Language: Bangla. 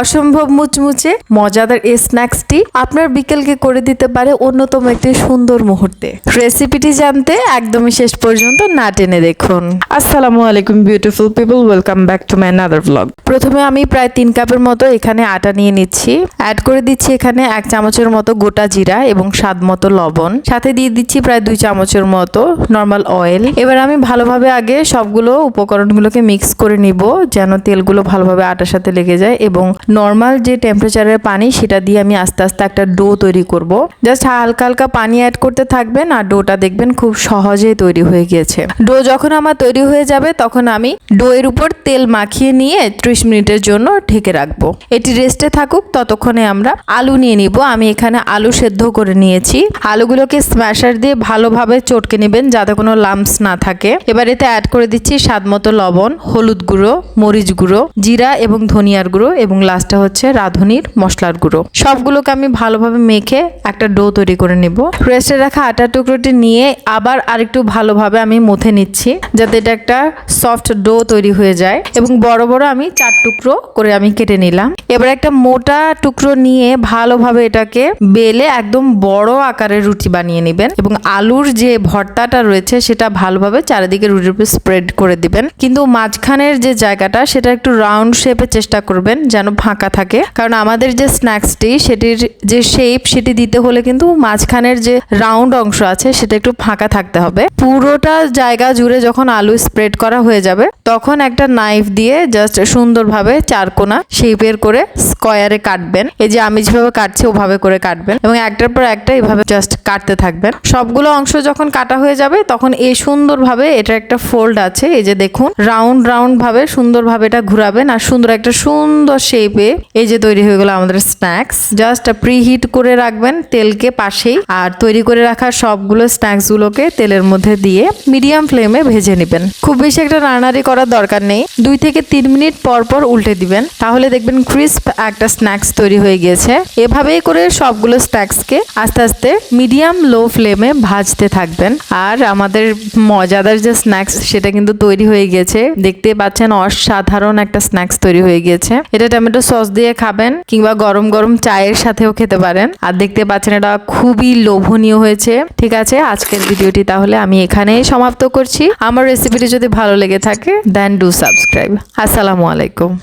অসম্ভব মুচমুচে মজাদার এই স্ন্যাক্সটি আপনার বিকেলকে করে দিতে পারে অন্যতম একটি সুন্দর মুহূর্তে। রেসিপিটি জানতে একদমই শেষ পর্যন্ত না টেনে দেখুন। আসসালামু আলাইকুম beautiful people welcome back to my another blog প্রথমে আমি প্রায় তিন কাপের মতো এখানে আটা নিয়ে নিচ্ছি। অ্যাড করে দিচ্ছি এখানে এক চামচের মতো গোটা জিরা এবং স্বাদ মতো লবণ। সাথে দিয়ে দিচ্ছি প্রায় দুই চামচের মতো নর্মাল অয়েল এবার আমি ভালোভাবে আগে সবগুলো উপকরণগুলোকে মিক্স করে নিব যেন তেলগুলো ভালোভাবে আটার সাথে লেগে যায় এবং নর্মাল যে টেম্পারেচারের পানি, সেটা দিয়ে আমি আস্তে আস্তে একটা ডো তৈরি করব। জাস্ট হালকা হালকা পানি অ্যাড করতে থাকবেন আর ডোটা দেখবেন খুব সহজেই তৈরি হয়ে গিয়েছে। ডো যখন আমার তৈরি হয়ে যাবে, তখন আমি ডোয়ের উপর তেল মাখিয়ে নিয়ে ত্রিশ মিনিটের জন্য ঢেকে রাখব। এটি রেস্টে থাকুক, ততক্ষণে আমরা আলু নিয়ে নিব। আমি এখানে আলু সেদ্ধ করে নিয়েছি। আলুগুলোকে স্ম্যাশার দিয়ে ভালোভাবে চটকে নেবেন যাতে কোনো লাম্পস না থাকে। এবার এতে অ্যাড করে দিচ্ছি স্বাদ মতো লবণ, হলুদ গুঁড়ো, মরিচ গুঁড়ো, জিরা এবং ধনিয়ার গুঁড়ো এবং লাস্টে হচ্ছে রাঁধুনির মশলার গুঁড়ো। সবগুলোকে আমি ভালোভাবে মেখে একটা ডো তৈরি করে নিব। রেস্টে রাখা আটার টুকরোটি নিয়ে আবার আরেকটু ভালোভাবে আমি মথে নিচ্ছি, যাতে এটা একটা সফট ডো তৈরি হয়ে যায় এবং বড় বড় আমি চার টুকরো করে আমি কেটে নিলাম। এবার একটা মোটা টুকরো নিয়ে ভালোভাবে এটাকে বেলে একদম বড় আকারের রুটি বানিয়ে নেবেন এবং আলুর যে ভর্তাটা রয়েছে সেটা ভালোভাবে চারিদিকে রুটির উপর স্প্রেড করে দিবেন। কিন্তু মাঝখানের যে জায়গাটা সেটা একটু রাউন্ড শেপে চেষ্টা করবেন যেন ফাঁকা থাকে। কারণ আমাদের যে স্ন্যাক্সটি সেটির যে শেপ সেটি দিতে হলে কিন্তু মাঝখানের যে রাউন্ড অংশ আছে, সেটা একটু ফাঁকা থাকতে হবে। পুরোটা জায়গা জুড়ে যখন আলু স্প্রেড করা হয়ে যাবে, তখন একটা নাইফ দিয়ে জাস্ট সুন্দরভাবে চারকোনা শেপের করে স্কোয়ারে কাটবেন। এই যে আমি যেভাবে কাটছি, ওভাবে করে কাটবেন এবং একটার পর একটা এভাবে জাস্ট কাটতে থাকবেন। সবগুলো অংশ যখন কাটা হয়ে যাবে, তখন এই সুন্দরভাবে এটা একটা ফোল্ড আছে। এই যে দেখুন রাউন্ড রাউন্ড ভাবে সুন্দরভাবে এটা ঘুরাবেন আর সুন্দর একটা সুন্দর শেপে এই যে তৈরি হয়ে গেল আমাদের স্ন্যাক্স জাস্ট প্রি হিট করে রাখবেন তেলকে পাশেই, আর তৈরি করে রাখা সবগুলো স্ন্যাক্স গুলোকে তেলের মধ্যে দিয়ে মিডিয়াম ফ্লেমে ভেজে নেবেন। খুব বেশি একটা নাড়ানাড়ি করার দরকার নেই। দুই থেকে তিন মিনিট পর পর উল্টে দিবেন। তাহলে দেখবেন ক্রিস্প একটা স্ন্যাক্স তৈরি হয়ে গিয়েছে। এভাবেই করে সবগুলো স্ন্যাক্সকে আস্তে আস্তে মিডিয়াম লো ফ্লেমে ভাজতে থাকবেন। আর আমাদের মজাদার যে স্ন্যাক্স সেটা কিন্তু তৈরি হয়ে গিয়েছে। দেখতে পাচ্ছেন অসাধারণ একটা স্ন্যাক্স তৈরি হয়ে গিয়েছে। এটা টমেটো সস দিয়ে খাবেন কিংবা গরম গরম চায়ের সাথেও খেতে পারেন। আর দেখতে পাচ্ছেন এটা খুবই লোভনীয় হয়েছে। ঠিক আছে, আজকের ভিডিওটি তাহলে আমি এখানেই সমাপ্ত করছি। আমার রেসিপিটি যদি ভালো লেগে থাকে দেন ডু সাবস্ক্রাইব আসসালামু আলাইকুম।